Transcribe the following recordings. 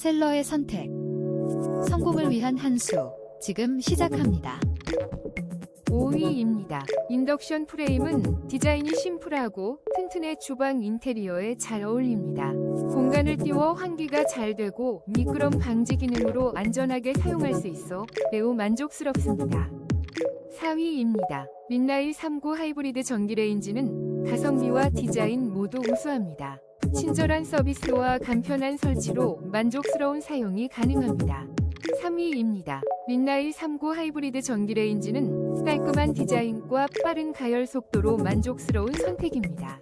셀러의 선택. 성공을 위한 한 수. 지금 시작합니다. 5위입니다. 인덕션 프레임은 디자인이 심플하고 튼튼해 주방 인테리어에 잘 어울립니다. 공간을 띄워 환기가 잘 되고 미끄럼 방지 기능으로 안전하게 사용할 수 있어 매우 만족스럽습니다. 4위입니다. 민나이 39 하이브리드 전기레인지는 가성비와 디자인 모두 우수합니다. 친절한 서비스와 간편한 설치로 만족스러운 사용이 가능합니다. 3위입니다. 민나이 39 하이브리드 전기 레인지는 깔끔한 디자인과 빠른 가열 속도로 만족스러운 선택입니다.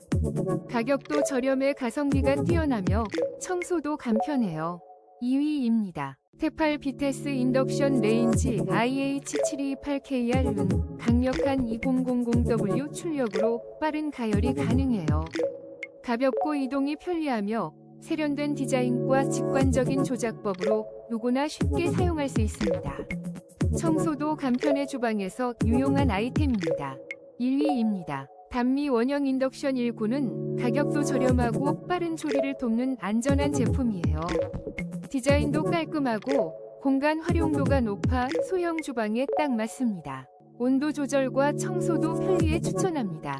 가격도 저렴해 가성비가 뛰어나며 청소도 간편해요. 2위입니다. 테팔 비테스 인덕션 레인지 IH728KR은 강력한 2000W 출력으로 빠른 가열이 가능해요. 가볍고 이동이 편리하며 세련된 디자인과 직관적인 조작법으로 누구나 쉽게 사용할 수 있습니다. 청소도 간편해 주방에서 유용한 아이템입니다. 1위입니다. 단미 원형 인덕션 19는 가격도 저렴하고 빠른 조리를 돕는 안전한 제품이에요. 디자인도 깔끔하고 공간 활용도가 높아 소형 주방에 딱 맞습니다. 온도 조절과 청소도 편리해 추천합니다.